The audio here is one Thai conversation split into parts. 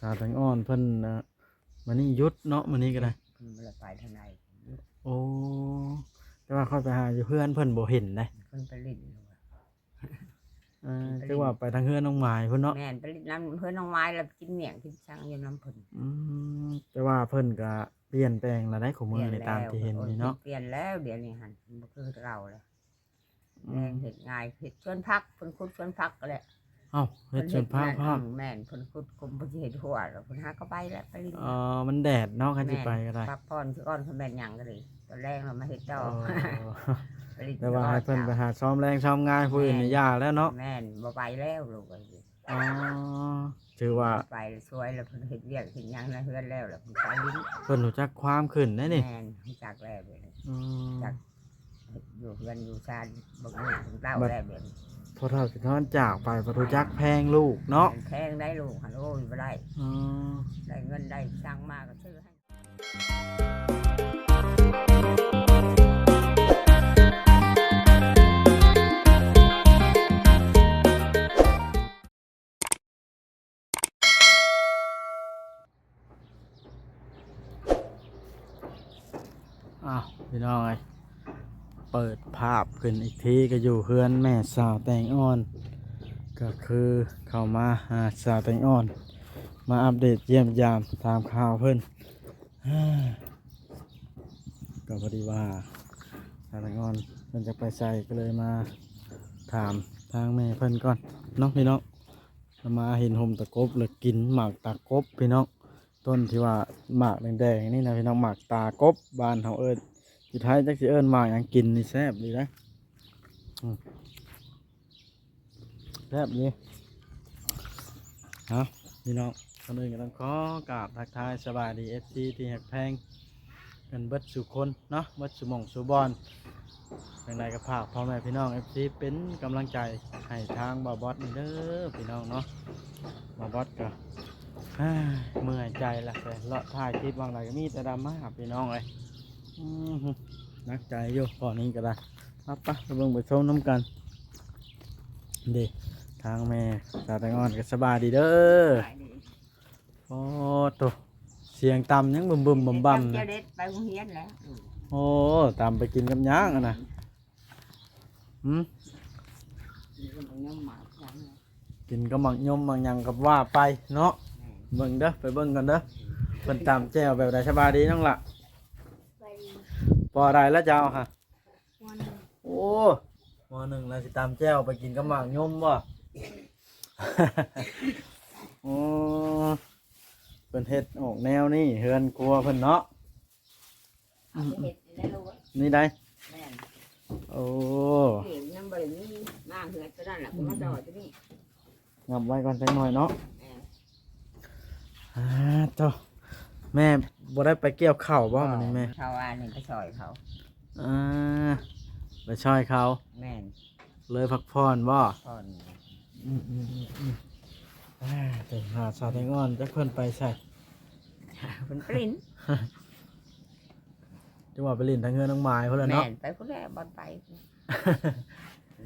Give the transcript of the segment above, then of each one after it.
สาวแตงอ่อนเพิ่นน่ะมื้อนี้หยุดเนาะมื้อนี้ก็ได้เพิ่นบ่ได้ไปทางใดโอ้แต่ว่าค่อยไปหาอยู่เพื่อนเพิ่นบ่เห็นได้เพิ่นไปเล่นอยู่ว่ะเออจังว่าไปทางเฮือนน้องหมายเพิ่นเนาะแม่นไปเล่นน้ำเพิ่นน้องไม้แล้วกินเมี่ยงกินช่างอยู่น้ำเพิ่นอืมแต่ว่าเพิ่นก็เปลี่ยนแปลงแล้วได้ของมือในตามที่เห็นนี่เนาะเปลี่ยนแล้วเดี๋ยวนี้หันบ่คือเก่าแล้วแรงเฮ็ดง่ายเฮ็ดชวนพักเพิ่นขุดชวนพักก็แหละ เอ้าเฮ็ดจนพาพาแม่นเพิ่นขุดกลมเพิ่นสิเฮ็ดหัวแล้วเพิ่นหาก็ไปแล้วไปลินเออมันแดดเนาะคันสิไปก็ได้พักผ่อนคือก่อนเพิ่นแม่นหยังก็เลยตอนแรกเรามาเฮ็ดต่อเออไปลินแต่ว่าให้เพิ่นไปหาซ้อมแรงซ้อมงานผู้อื่นนี่ยากแล้วเนาะแม่นบ่ไปแล้วลูกเอ้ยอ๋อถือว่าไปแล้วช่วยแล้วเพิ่นเฮ็ดเวียกเฮ็ดหยังในเฮือนแล้วแล้วเพิ่นไปลิ้นเพิ่นรู้จักความขึ้นได้นี่แม่นรู้จักแล้วเดี๋ยวนี้อืมจักอยู่เฮือนอยู่ชานบ่มีถึงเต้าบัดแล้วเดี๋ยวนี้ พอเท่าสิทอนจากไปบ่รู้จักแพงลูกเนาะแพงได้ลูกหันโอ้ยบ่ได้อได้เงินได้สั่งมากก็ซื้อให้อ้าวพี่น้องเอ้ย เปิดภาพขึ้นอีกทีก็อยู่เฮือนแม่สาวแตงอ่อน ก็คือเข้ามาหาสาวแตงอ่อน มาอัปเดตเยี่ยมยามตามข่าวเพิ่นก็พอดีว่าสาวแตงอ่อนเพิ่นจะไปใส่ก็เลยมาถามทางแม่เพิ่นก่อนเน้องพี่น้องมาเห็นหมตะกบเลยกินหมากตะกบพี่น้องต้นที่ว่าหมากแดงๆนี่นะพี่น้องหมากตากบบ้านเขาเอิญ สุดท้ายจักสิเอิญหมากหยังกินนี่แซ่บดีนะแซ่บดีเอาพี่น้องคนอื่นก็ต้องขอกราบทักทายสบายดีเอฟซีที่แหกแพงเป็นเบิดสุคนเนาะเบิดสุมงสุบอลเป็นไรกับภาคพ่อแม่พี่น้องเอฟซีเป็นกำลังใจให้ทางบาบอสเด้อพี่น้องเนาะบาบอสก็เมื่อยใจละแต่เลาะถ่ายคลิปบางไรก็มีแต่ดราม่าพี่น้องเลย นักใจอยู่พอนี้ก็ได้ปั๊บปะไปเบิ่งไปชมน้ำกันเดีทางแม่สาวแตงอ่อนก็สบายดีเด้อไปดิโอ้ตัวเสียงต่ำยังบึมบึมบ่มบ่มเจ้านะเด็ดไปโรงเรียนแล้วอืมโอ้ต่ำไปกินกับย่างอะนะอืมนี่ก็มันยังหมากยังเลยกินกับหมักยมหมักหยังกับว่าไปเนาะแม่นเบิ่งเด้อไปเบิ่งกันเด้อเพิ่นตามแจ้วแบบใดสบายดีน้องล่ะ พอได้แล้วเจ้าค่ะโอ้มอหนึ่งแล้วสิตามแจ้วไปกินกับหมากยมบ่ โอ้เพิ่นเฮ็ดออกแนวนี่เฮือนกลัวเพิ่นเนาะ เอาไปเฮ็ดได้ลูกเอ้ยนี่ได้ แม่นโอ้เห็นยังบ่ได้มีมาเฮือนตัวนั้นแหละก็มาดอตัวนี้งับไว้ก่อนจักหน่อยเนาะแม่นอ่าเจ้าแม่ บ่ได้ไปเกี่ยวข้าวบ่มื้อนี้แม่ชาวบ้านนี่ก็ซอยเขา อ่าไปช่วยเขา แม่นเลยพักผ่อนบ่พ่อนอืมอืมอืมอืมอ่าแต่หาสาวแตงอ่อนจักเพิ่นไปใส่เพิ่นปริ้นจังหวะไปเลินทางเงินน้องไม้เพิ่นแหละแม่เนาะ นไปพุ่นแหละบ่ไป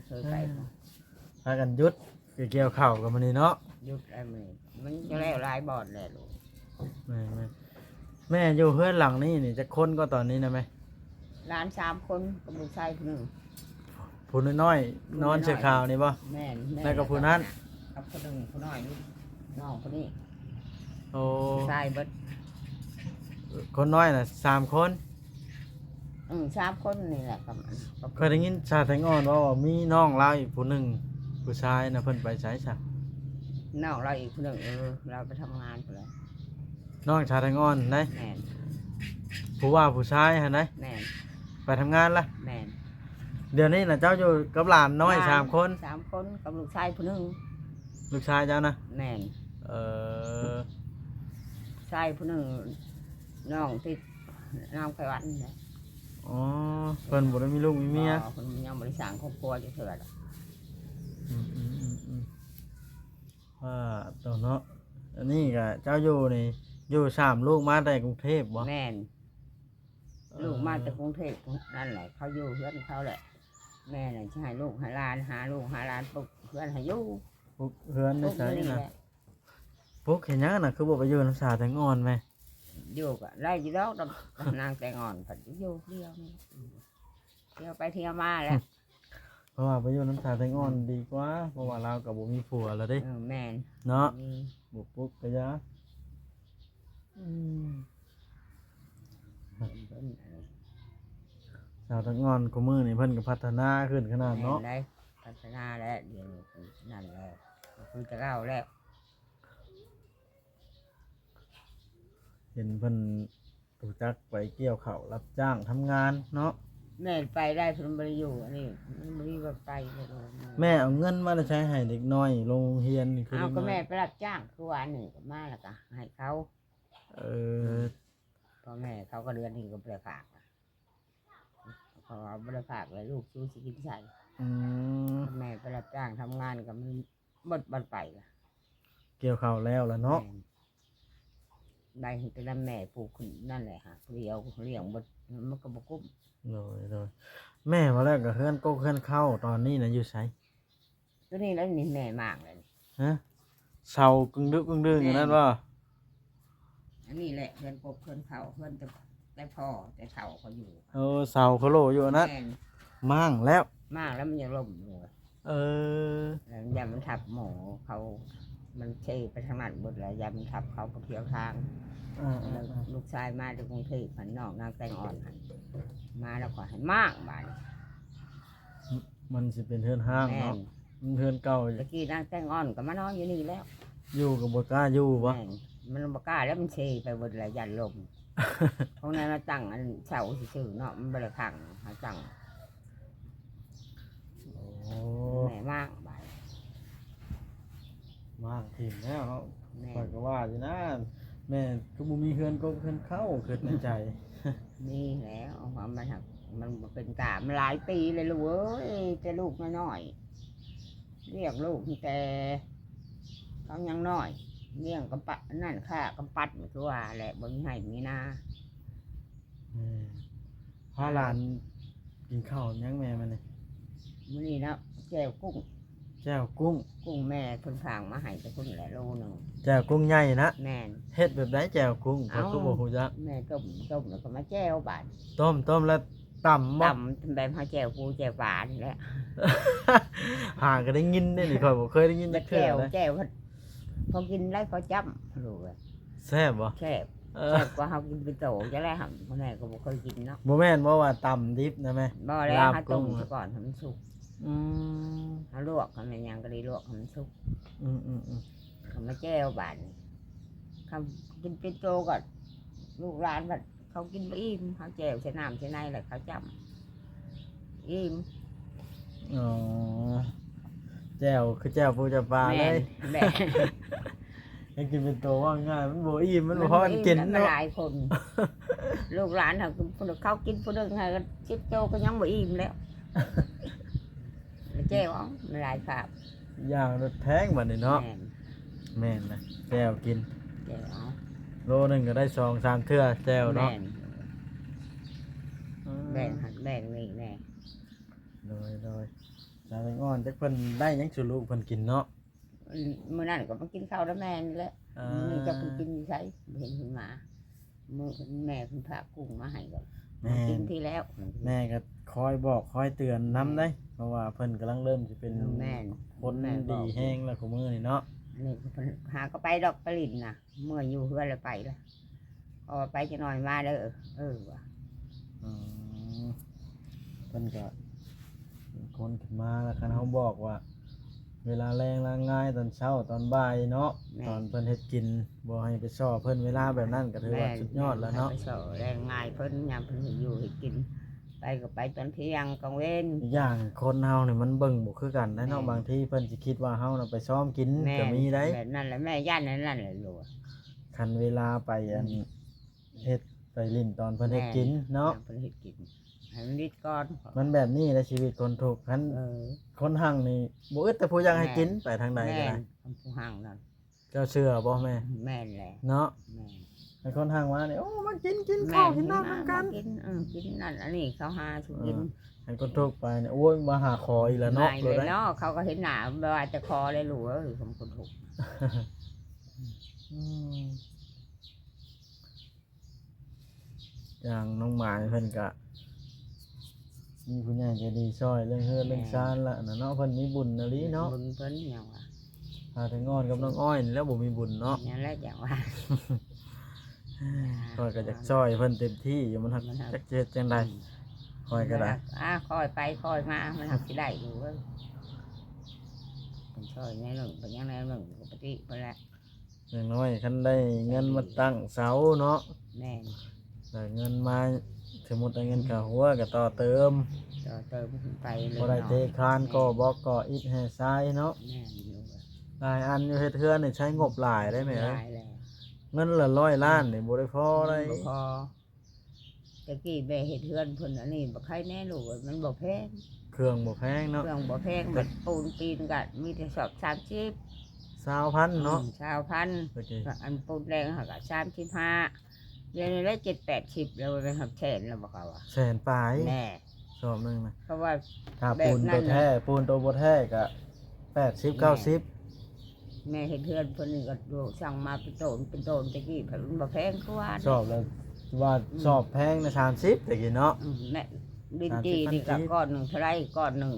เคยไปบ่พากันหยุดเกี่ยวข้าวกับมันนี่เนาะ หยุดไอ้มื้อนี้มันจะแล้วหลายบ่อนแหละลูกแม่แม่ แม่อยู่เพื่อนหลังนี่นี่จะคนก็ตอนนี้นะแม่หลานสามคนกับลูกชายคนหนึ่งผู้น้อยๆนอนเสือขาวนี่ป่ะแม่นม่แล้วก็ผู้นั้น กับคนหนึ่งคนน้อยนี่น้องคนนี้โอ้ชายเบิดคนน้อยน่ะสามคนอืมสามคนนี่แหละกับมันกับเคยได้ยินชาแตงอ่อนว่าว่ามีน้องเราอีกผู้หนึ่งผู้ชายนะเพิ่นไปใช้ซะน้องเราอีกคนหนึ่งเออเราไปทำงานไปแล้ว น้องชาแตงอ่อนนะแม่นผู้ว่าผู้ชายฮะนะแม่นไปทำงานละแม่นเดี๋ยวนี้น่ะเจ้าอยู่กับหลานน้อยสามคน สามคนกับลูกชายคนหนึ่งลูกชายเจ้านะแม่นเออชายคนหนึ่งน้องติดน้องไขหวันนี่แหละอ๋อเพิ่นบ่ได้มีลูกมีเมียอ๋อคนยังบริษัทครอบครัวจะเถื่อนอืมอืมอืมอืมว่าตัวเนาะอันนี้ก็เจ้าอยู่นี่ อยู่สามลูกมาแต่กรุงเทพบ่แม่นลูกมาจากกรุงเทพนั่นแหละ เขาอยู่เพื่อนเขาแหละ แม่น่ะจะให้ลูกหาหลานหาลูกหาหลานปลุกเพื่อนให้อยู่ปลูกเฮือนปได้ลุกใช้นี่นะแหละปุ๊กเห็นยังน่ะคือบ่ไปอยู่น้ำสาแตงอ่อนไหมอยู่ก็ได้อยู่แล้วดอกนางแต่งอ่อนผัดอยู่เดียวนี่เที่ยวไปเที่ยวมาแหล้วเพราะว่าไปอยู่น้ำสาแตงอ่อนดีกว่าเพราะว่าเรากับบ่มีผัวแล้วเด้เออแม่นเนาะมีบุกปุ๊กก็ยะ สาวแตงอ่อนกูมือนี่เพิ่นก็พัฒนาขึ้นขนาดเนาะแม่ได้พัฒนาแล้วเดี๋ยวนี้นั่นแหละคือจะเล่าแล้วเห็นเพิ่นถูกจักไปเกี่ยวข้าวรับจ้างทำงานเนาะแม่ไปได้เพิ่นบ่ได้อยู่อันนี้มันบ่มีว่าไปเลยแม่เอาเงินมาใช้ให้เด็กน้อยโรงเรียนนี่คือเอาเด็กก็น้อแม่ยไปรับจ้างคือวันหนึ่งก็มาแล้วก็ให้เขา เออพ่อแม่เขาก็เดือนหนึ่งก็บ่ได้ฝากล่ะพอบ่ได้ฝากเลยลูกชูสิกินใส่อืมแม่ไปรับจ้างทำงานก็มันบ่บ่ไปล่ะเกี่ยวข้าวแล้วล่ะเนาะแม่ได้แต่ละแม่ปลูกขึ้นนั่นแหละฮะเลี้ยวเลี้ยงบ่มันก็บ่กุ้มโดยโดยแม่ว่าแล้วก็เฮือนโกกเฮือนเข้าตอนนี้น่ะอยู่ไสตัวนี้แล้วนี่แม่มากเลยนี่ฮะเสากึ่งดึกกึ่งดึงอย่างนั้นบ่ อันนี้แหละเพื่อนกบเพื่อนเขาเพื่อนแต่แต่พ่อแต่เขาเขาอยู่เออเสาเขาโหลอยู่อันนั้นแม่นมั่งแล้ว มากแล้วมันยังล่มอยู่เออ แล้วยามันทับหมูเขา มันเชไปทางนั้นหมดแล้วยามันทับเขาไปเที่ยวทางอ่าแล้วลูกชายมาจากกรุงเทพผันนอกนางแตงอ่อนหันมาแล้วก็ให้มากบาดๆมันสิเป็นเฮือนห้างแม่เนาะนมันเฮือนเก่าตะกี้นางแตงอ่อนก็มานอนอยู่นี่แล้วอยู่กับบ่กล้าอยู่บ่แม่น มันบกล้าแล้วมันเชไปหมดแล้วยันลมเพราะนั้นเราตั้งอันเสาซื่อๆเนาะมันบริพังหาตั้งโอ้แม่มากบาดมากถิ่มแล้วเนาะแม่ข้อยก็ว่าอยู่นะแม่ก็บ่มีเฮือนก็เฮือนเข้าเกิดในใจ มีแล้วความมันหักมันเป็นกามันหลายปีเลยลูกเอ้ยแต่ลูกน้อยๆเรียกลูกแต่เขายังน้อย เลี้ยงกำปัดนั่นค่ะกำปัดมันคือว่าแหละบนให้มีนาแม่พาหลานกินข้าวยังแม่มันนี่มื่อนี้นะแก้วกุ้งแจ่วกุ้ง กุ้งแม่เพิ่นฝางมาให้แต่คนละโลหนึ่งแจ่วกุ้งใหญ่นะแม่น เฮ็ดแบบไหนแจ่วกุ้งก็เอ้าคือบ่ฮู้จักแม่ต้มต้มแล้วก็มาแจ้วบาดต้มต้มแล้วต่ำบ่ ตำแบบเขาแจ้วปูแจ้วปลานี่แหละหาก็ได้ยินได้นี่ข่อยบ่เคยได้ยินแล้จัวกเทื่อแจ้วเลยแจ้ว เขาเขากินแล้วเขาจำรู้เลยแซ่บบ่แซ่บเอแซ่อบกว่าเขากินเป็นโตจะแล้วครับพ่อแม่ก็บ่เคยกินเนาะบ่แม่นบ่ว่าต่ำดิบนะแม่ บ่แล้วลาบเขาต้มกุ้ง ซะก่อนให้มันสุกอืมเขาลวกเขาแม่นยังก็ได้ลวกให้มันสุกอืมอืมอืมเขามาแจ้วบาดนี่คำกินเป็นโตก่อนลูกหลานบัดเขากินบ่อิ่มเขาแจ้วใส่น้ำใส่ในแหละเขาจำอิ่มอ๋อ แจ่วคือแจ่วปูจะปลาเลแม่นยแม่นให้กินเป็นตัวว่าง่ายมันบ่อิ่มมันบ่พอกันกินมัเนาะหลายคน ลูกหลานเขาเขากินผู้หนึงให้ก็ชิบโตก็ยังบ่อิ่มแล้วแล้วแจ้วเอามันหลายครับอย่างรถแพงบัดนี้เนาะแม่นแม่นนะแจ่วกิน แจ้วเอาโลหนึงก็ได้สองสามเทื่อแจ่วเนาะแม่นแบ่งหันแบ่งนี่แน่โดยโดย สาวแตงอ่อนจักเพิ่นได้หยังสุลูกเพิ่นกินเนาะ มื้อนั้นก็มากินข้าวแล้วแม่นี่แหละอ่านี่จะเพิ่นกินอยู่ไสเห็นเพิ่นมามื้อแม่เพิ่นพากุ้งมาให้ก็แม่กินที่แล้วแม่ก็คอยบอกคอยเตือนนำได้เพราะว่าเพิ่นกำลังเริ่มสิเป็นแม่น คนแม่บดีอก แห้งแล้วของมือนี่เนาะอันนี้เพิ่นหาก็ไปดอกปลินน่ะเมื่ออยู่เฮือนแล้วไปละพอไปจะหน่อยมาเด้อเออว่ะอืมเพิ่นก็เป็น คนขึ้นมาแล้วคันเฮาบอกว่า เวลาแรงลางง่ายตอนเช้าตอนบ่ายเนาะแม่ ตอนเพิ่นเฮ็ดกินบ่ให้ไปซ้อเพิ่นเวลาแบบนั้นก็ถือว่าสุดยอดแล้วเนาะไปสอแรงง่ายเพิ่นยามเพิ่นให้อยู่ให้กิน ไปก็ไปตอนเที่ยงกลางเว้น อีกอย่างคนเฮานี่มันเบิ่งบ่คือกันนะเนาะแม่นบางทีเพิ่นสิคิดว่าเฮาน่ะไปซ้อมกินแม่ก็มีได้ แบบนั้นแหละแม่ย่านนั้นนั่นแหละลูก คันเวลาไปอันเฮ็ดไปลิ้นตอนเพิ่นเฮ็ดกินเนาะยามเพิ่นเฮ็ดกิน ให้มันนิดก่อนมันแบบนี้แหละชีวิตคนทุกข์คันเออคนหั่งนี่บ่อึดแต่ผู้อยากให้กินไปทางใดก็แม่ได้นคำผู้ห่างนั่นเจ้าเชื่อบ่แม่แม่นแหละเนาะแม่นให้คนหั่งมานี่โอ้มากินกินข้าวกินน้ำนํกันกินเออกินนั่นอันนี้เขาหาสุกินให้คนทุกข์ไปนี่โอ้ยมาหาขออีกแล้วเนาะไม่เลเลยยได้เนาะเขาก็เห็นหนาว่าจะคอเลยหลัวหรือสมคนถูกอืมอย่างน้องหมายเพิ่นก็ มีผู้ใหญ่ใจดีช่วยเรื่องเฮือนเรื่องชานละนะเนาะเพิ่นมีบุญนะลิเนาะบุญเพิ่นอย่างว่าหาแต่งอนกับน้องอ้อยนี่แล้วบ่มีบุญเนาะอย่างแรกอย่างว่าคอยก็อยากช่วยเพิ่นเต็มที่อยู่มันหักมันหักจักเจ็ดจังไดคอยก็ได้อ่าคอยไปคอยมามันหักสิได้อยู่เว้ยเป็นช่วยในหนึ่งเป็นอยังในหนึ่งปกติไปแล้วอย่างน้อยคันได้เงินมาตั้งเสาเนาะแม่นได้เงินมา สมมุติได้เงินกับหัวก็ต่อเติมต่อเติมขึ้นไปเลยบ่ได้เทคานก็บอกก็อิฐแห่ทรายเนาะแม่นอยู่เว้ยหลายอันอยู่เฮ็ดเทือนนี่ใช้งบหลายได้ไหมเอ้ยได้แล้วเงินละร้อยล้านนี่บ่ได้พอได้บ่พอตะกี้แม่เห็ดเฮือนเพิ่นอันนี้บ่ใครแน่ลูกเอ้ยมันบ่แพงเครื่องบ่แพงเนาะเครื่องบ่แพงมันปูนปีนกัมีแต่สอบ30 20,000เนาะชาวพันโอเคอันปูนแดงหักสามสิบห้า เดือนละเจ็ดแปดสิบแล้วไปหักแสนแล้วบอกเขาว่าแสนปลายแน่ชอบนึงนะเพราะว่า ถ้าแบบปูนนั้ตัวนน่ะแท้ปูนตัวบ่แท้ก็80 90แม่เห็นเพื่อนคนนี้ก็ดูสั่งมาเป็นโตนเป็นโตนตะกี้ผันบ่แพงกว่าชอบแล้วว่าชอบแพงในะ30ตะกี้เนาะ อืมแม่ดินสามสิจีบพันนี่ก็กีบก้อนหนึ่งเท่าไรก้อนหนึ่ง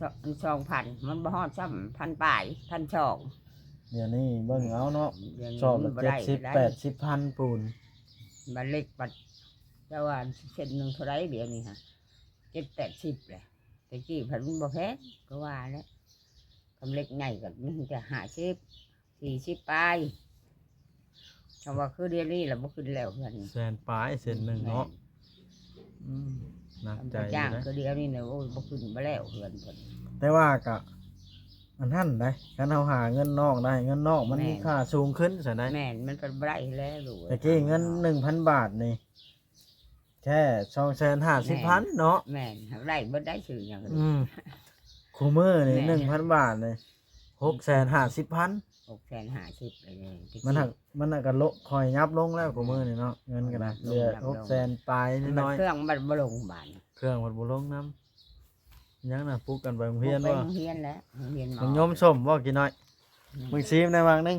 สองสองพันมันบ่ฮอดซ้ำพันป่ายพันสอง เดี๋ยวนี้เบิ่งเอาเนาะเดี๋ยวนี้ชอบมัละนบ่ได้70ได้80พันปูนบันเล็กบัดแต่ว่าเส้นหนึ่งเท่าไรเดี๋ยวนี้ฮะเจ็ดแปดสิบเลยตะกี้ผันมันบ่แพงก็ว่าแล้วกำเล็กใหญ่ก็มันจะหาสิบสี่สิบปลายคำว่าคือเดี๋ยวนี้เราบ่ขึ้นแล้วเพื่อนแสนปลายเส้นหนึงเนาะอืมหนักทำใจไปอยู่จ้างนะคือเดี๋ยวนี้เนี่ยโอ้ยบ่ขึ้นมาแล้วเพื่อนเพิ่นแต่ว่าก็ อันนั้นได้การเอาหาเงินนอกได้ เงินนอกมันแม่มีค่าสูงขึ้นใช่ไหมแม่นมันเป็นไรแล้วลูกแต่กี้เงินหนึ่งพันบาทนี่แค่สองแสนห้าสิบพันเนาะแม่นหักไรบ่ได้สื่ออย่างอื่นอืมคูมือนี่แม่หนึ่งพันบาทเลยหกแสนห้าสิบพันหกแสนห้าสิบเลยตะกี้มันหักมันหักกันโลคอยยับลงแล้วคูมือนี่เนาะเงินกันนะลงเหลือยับลหงกแสนปลายมันน้อยเครื่องมันบ่ลงบานๆเครื่องมันบุลงน้ำ ยังน่ะปลุกกันไปโรงเรียนไปว่าโรงเรียนแล้วโรงเรียนหมอมึงยมส้มว่ากินน้อยมึงซีมในวางนึง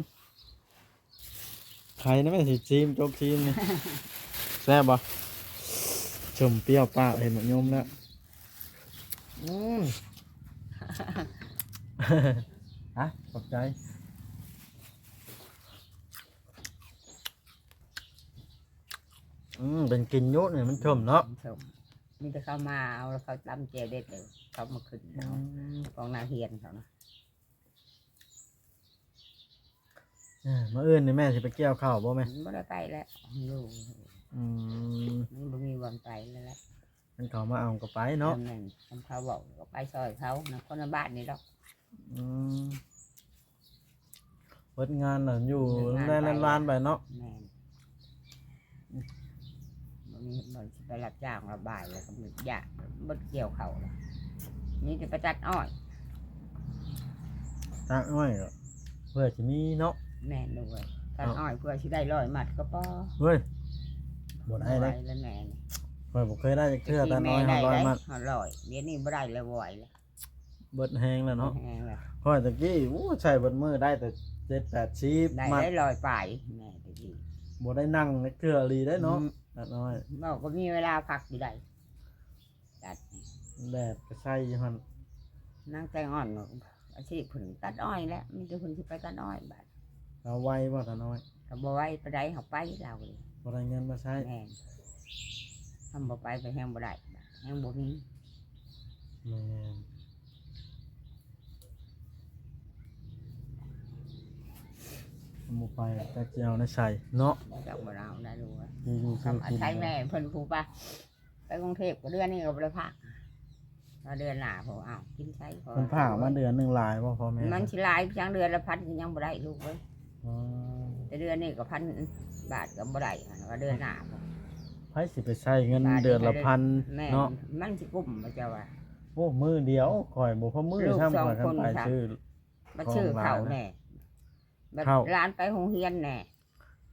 ใครนะไม่สิซีมโจกซีมนี่ แซ่บปะชมเปรี้ยวปากเห็นมึงยมแล้วอืมฮะขอบใจอืมเป็นกินอยุเนี่ยมันชมเนาะชมมีแต่เขามาเอาแล้วเขาตำเจเด็ดเลย เขามาขึ้นเอาของนาเฮียนเขานะอ่ามื่ออื่นนี่แม่สิไปเกี่ยวข้าวบ่แม่มันไม่ได้ไปแล้วลูกอืมมันบ่มีวันไปแล้วแหละมันเขามาเอาก็ไปเนาะทำนั่นทำเขาบอกก็ไปซอยเขานะคนละบ้านนี่ดอก อืมเปิดงานน่ะอยู่เปิดงานได้ไปล้านๆไปเนาะแม่นมันมีมันสิไปรับจ้างระบายแล้วก็มียากบดเกี่ยวเขาแล้ว นี่จะไปตัดอ้อยตักน้อยก็เพื่อจะมีเนาะแม่นด้วยตัดเอาอ้อยเพื่อสิได้ร้อยมัดก็พอเฮ้ยบ่ได้ไหวเลยแล้วแม่นี่ข่อยบ่เคยได้จักเทื่อแต่น้อยแม่ห้าร้อยได้มัดห้าร้อยเดี๋ยวนี้บ่ได้แล้วไหวแล้วเบิดแฮงแล้วเนาะแห้งแล้วข่อยตะกี้อู้ใช้เบิดมือได้แต่เจ็ดแปดชีพได้มัดได้ลอยไปแม่ตะกี้บ่ได้นั่งจักเทื่อรีได้เนาะตัดน้อยบอกก็มีเวลาพักอยู่ได้ตัด แดดก็ใส่อยู่หั่นนั่งแต่งอ่อนอาชีพผึ่งตัดอ้อยแล้วมีแต่คนที่ไปตัดอ้อยบัดเอาไว้บ่ตัดน้อยก็บ่ไว้ไปได้เขาไปเราเลยบ่ได้เงินมาใช้แม่นทำบ่ไปไปแห้งบ่ได้บัดแห้งบ่มีแม่นหมูไปแต่เจียวในใส่เนาะจักบ่เราได้รู้ว่าที่อยู่คำอาศัยแม่เพิ่นครูปะไปกรุงเทพก็เดือนนี้ก็บ่ได้พัก มาเดือนหน้าผมอ้าวกินใช้พอมันผ่ามาเดือนหนึ่งหลายบ่พ่อแม่มันสิหลายจังเดือนละพันก็ยังบ่ได้ลูกเว้ยอ๋อแต่เดือนนี้ก็พันบาทก็บ่ได้หั่นว่าเดือนหน้าบ่ไผสิไปใช้เงินเดือนละพันแม่เนาะมันสิกุ้มบ่เจ้าว่า โอ้มือเดียวข่อยบ่พอมือลูกทำสองข่อยคนทำไปครับชื่อมาชื่อของเขาร้านนะแน่บัดเข้า ร้านไปโรงเรียนแน่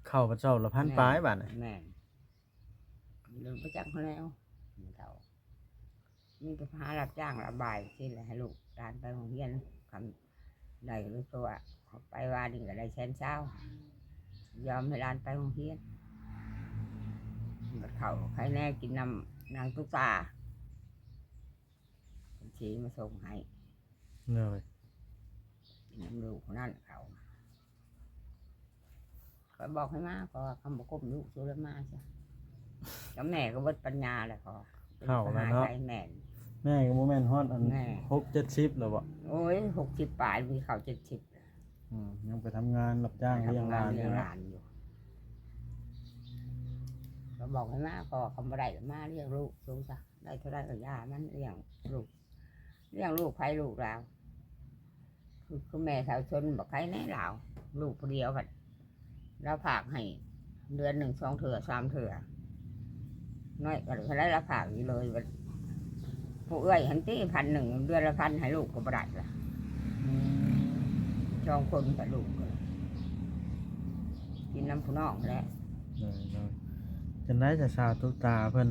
เข้าพระเจ้าละพันปลายบาทน่ะแม่นลืมประจักษ์เขาแล้วเขา มีแต่หารับจ้างระบายสิแหละให้ลูกร้านไปโรงเรียนคำใดหรือตัวหไปว่านี่ก็ได้แสนเช้ายอมให้หลานไปโรงเรียนบัดเขาใครแน่กินน้ำนางตุ๊กตาบัญชีมาส่งให้เลยกินน้ำลูกคนนั่นเขาก็บอกให้มาก็คำบอกก้มลูกสุรมาใช่แล้วแม่ก็วัดปัญญาแหละก็เข้าแล้วเนาะใจแม่น แม่ก็บ่แม่นฮอดอันแม่ หกเจ็ดสิบแล้วบ่โอ้ยหกสิบปลายมีเขาเจ็ดสิบอืมยังไปทำงานรับจ้างเลี้ยงหลานอเลี้ยยู่งหเนาะลานอยู่ก็บอกให้มาก็คำบ่ได้ก็มาเลี้ยงลูกสูงซะได้เท่าไรก็ย่ามันเลี้ยงลูกเลี้ยงลูกใครลูกเราคือคือแม่สาวชนบอกใครแน่เราลูกผู้เดียวกันเราฝากให้ เดือนหนึ่งสองเถื่อสามเถื่อน้อยก็เขาได้เราฝากอยู่เลยบัด ผู้เอ้ยหันตีพันหนึ่งเดือนละพันให้ลูกก็บ่ได้ละอืมจองคนกับลูกก็กินน้ำผู้น้องแหล้วเลยเลยจนได้จะสาวตุ๊กตาเพิ่น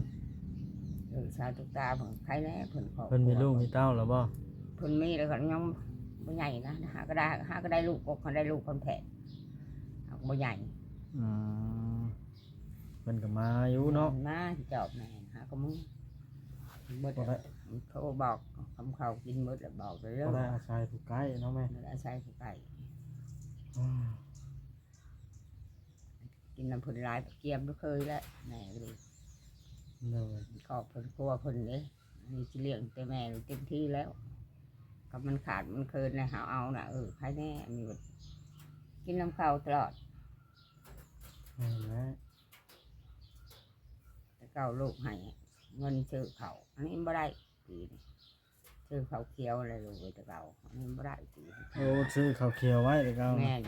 เออชาวตุกตาเพิ่นใครแน่เพิ่นขอเพิ่นมีลูกมีเต้าแล้วบ่เพิ่นมีแล้วก็ยังบ่ใหญ่นะหาก็ได้หาก็ได้ลูกก็คนได้ลูกคนแผดหากบ่ใหญ่อืมเพิ่นก็มาอยู่เนาะมาที่จอบแม่หาก็มึงเบิดบ่ได้ เขาบอกคำเขากินหมดแล้วบอกไปเรื่อบ่ยได้อาศัยผู้ใกล้เนาะแม่มันอาศัยผู้ไก่อืมกินน้ำผลลายเกียมก็เคยแล้วแม่ก็เลยเลยขอบผลครัวผลเลยนี่จะเลี้ยงแต่แม่เต็มที่แล้วก็มันขาดมันเคินนะหาเอาน่ะเออใครแน่มีแบบกินน้ำข้าวตลอดเห็นไหมแต่เก้าลูกให้เงินซื้อเขาวอันนี้ไม่ได้ ปีนี้ซื้อเขาวเคี้ยวอะไรลูกเลยแต่เก่าอันนี้ไม่ได้ปีนี้โอ้ซื้อข้าวเขียวไว้เดี๋ยวเอาแม่น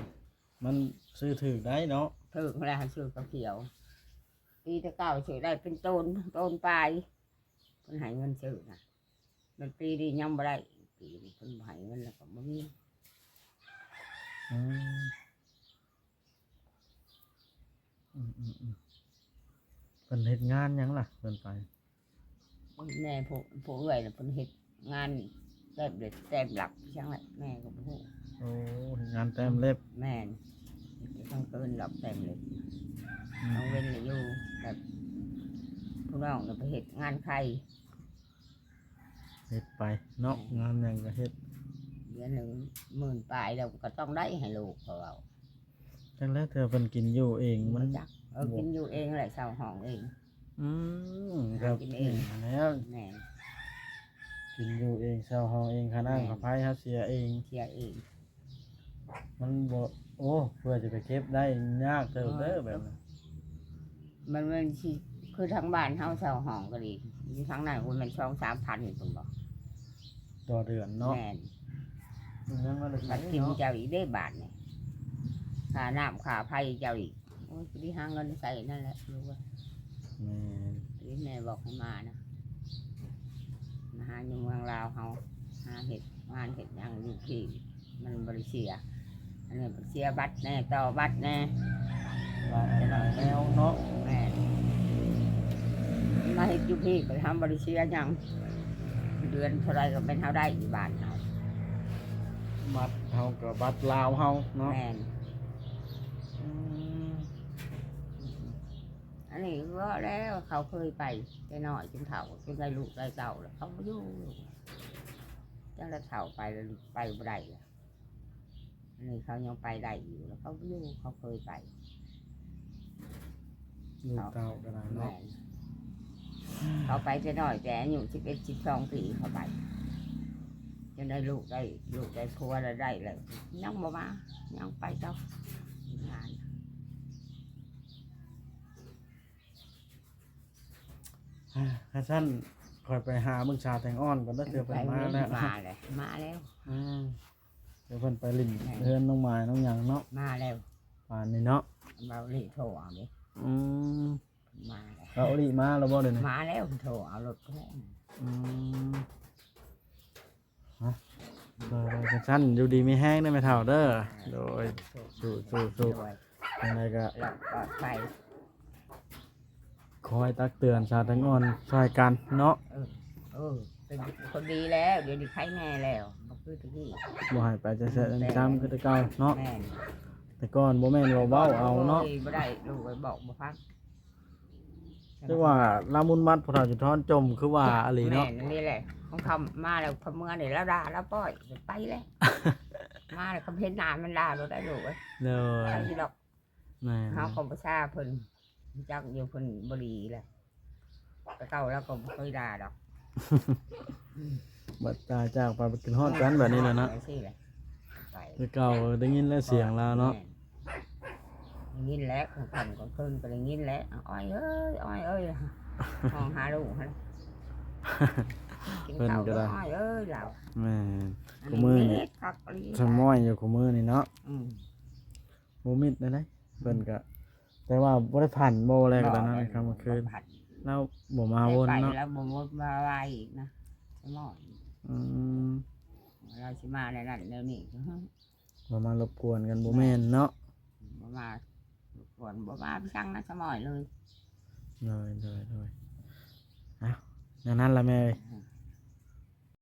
มันซื้อถือได้เนาะถืออะไรซื้อเขาวเคี้ยวปีแต่เก่าซื้อได้เป็นต้นต้นปลายคนให้เงินซื้อนะมันปีนี้ยังไม่ได้ปีนี้คนให้เงินแล้วก็ไม่มีอืมอืมอืมอืมเพิ่นเฮ็ดงานหยังล่ะเพิ่นไป แม่ผู้ผู้เอื้อยน่ะเพิ่นเฮ็ดงานแต้มเด็ดแต้มหลักช่างแหละแม่ก็บ่ฮู้โอ้เฮ็ดงานแต้มเล็บแม่นต้องเกินหลับแต้มเลยอืน้องมเว้นเลยอยู่แบบผู้น้องน่ะไปเฮ็ดงานใครเฮ็ดไปเนาะงานหยังก็เฮ็ดเดือนหนึ่งหมื่นปลายแล้วก็ต้องได้ให้ลูกเขาเอาจังแล้วเธอเพิ่นกินอยู่เองมันจักเออกินอยู่เองแหละเช่าห้องเอง อืมครับกินเองแล้วแม่นกินอยู่เองเช่าห้องเองค่านั่งแม่ค่าไฟค่าเสียเองเชียร์เองมันบ่โอ้เพื่อจะไปเก็บได้ยากเติบเด้อแบบนั้นมันมันสิคือทั้งบ้านเฮาเช่าห้องก็ดีอยู่ทั้งนั้นมันช่องสามพันอยู่ตรงบอกต่อเดือนเนาะแม่นมันยังมาได้บัดกินเนาะเจ้าอีกได้บาทเนี่ยค่าน้ำค่าไฟเจ้าอีกโอ้ยที่หาเงินใส่นั่นแหละรู้ว่า แม่นที่แม่บอกให้มานะมาหาอยู่เมืองลาวเฮาหาเห็ดงานเห็ดหยังอยู่ที่มันบริเสียอันนี้เสียบัตรแน่ต่อบัตรแน่ว่าจะได้แนวเนาะแม่มาเห็ดอยู่พี่ก็ทำบริเสียหยังเดือนเท่าไรก็เป็นเท่าได้อยู่บ้านเฮาบัตรเฮากับบัตรลาวเฮาเนาะแม่น อืม อันนี้ก็แล้วเขาเคยไปแต่น้อยจนเฒ่าจนได้ลูกได้เต่าแล้วเขาไม่อยู่จังได้เฒ่าไปแล้วไปบ่ได้แล้วอันนี้เขายังไปได้อยู่แล้วเขาบ่อยู่เขาเคยไปลูกเต้าก็ได้แม่เนาะนเขาไปแต่น้อยแต่อายุสิบเอ็ดสิบสองปีเขาไปจนได้ลูกได้ลูกได้พัวได้ได้เลยยังบ่มายังไปเจ้างาน ถ้าซั่นคอยไปหาเบิ่งชาแตงอ่อนก่อนเด้อเถื่อเพิ่นมาแล้วมาเลยมาแล้วอืมเดี๋ยวเพิ่นไปลิ่นเพื่อนน้องไม้น้องหยังเนาะมาแล้วป่านนี้เนาะเราลีโทรเอาดิอืมมาแล้วเราเอาลิมาแล้วบ่เดี๋ยวนี้มาแล้วโทรเอารถก็ได้อืมฮะโดยโดยจังซั่นอยู่ดีมีแห้งได้ไหมเท่าเด้อโดยสู้สู้สู้โดยยังไงก็เราปลอดภัย คอยตักเตือนชาแตงอ่อนช่วยกันเนาะเออ เป็นคนดีแล้ว เดี๋ยวนี้ใครแน่แล้วบอกคือตะกี้บ่ให้ไปจะเสะจำคือแต่เก่าเนาะแม่นแต่ก่อนบ่แม่นว่าเว้าเอาเนาะโยบ่ได้ลูกไปบอกบ่ฟังแต่ว่าลามุนมัดพระราชทอนจมคือว่าอะไรเนาะแม่นี่แหละของเขามาแล้วเขาเมื่อนี่แล้วด่าแล้วปล่อยไปเลยมาแล้วเขาเห็นหน้ามันด่าเราได้ลูกเอ้ยเลยไปดอกแม่เฮาก็บ่ทราบเพิ่น จักอยู่เพิ่นบ่ดีแหละแต่เก่าแล้วก็บ่เคยด่าดอกบัดตายจากไปกินฮอดกันแบบนี้แหละเนาะไปสิแหละไปแต่เก่าได้ยินแล้วเสียงลาวเนาะได้ยินแล้วของขันของคืนก็ได้ยินแล้วอ้อยเอ้ยอ้อยเอ้ยห้องหาลูกหั่นกินข้าวแล้วอ้อยเอ้ยเราแม่อันกูมือนี่เม็ดคักอีหลีสมอยอยู่คู่มือนี่เนาะอืม บ่มิดได้ไดเพิ่นก็ แต่ว่าบ่ได้ผ่านบ่อะไรก็ตอนนั้นครับเมื่อคืนผัดแล้วบ่มาวนไปเนาะแล้วบ่วนมาไวอีกนะสมองอืมเราสิมาในนั้นเดี๋ยวนี้บ่มารบกวนกันบ่แม่นเนาะบ่มาก่อนบ่มาพี่ช่างนะสมอยเลยเลยเลยเลยเอ้าอย่างนั้นล่ะแม่เอ้ยเอ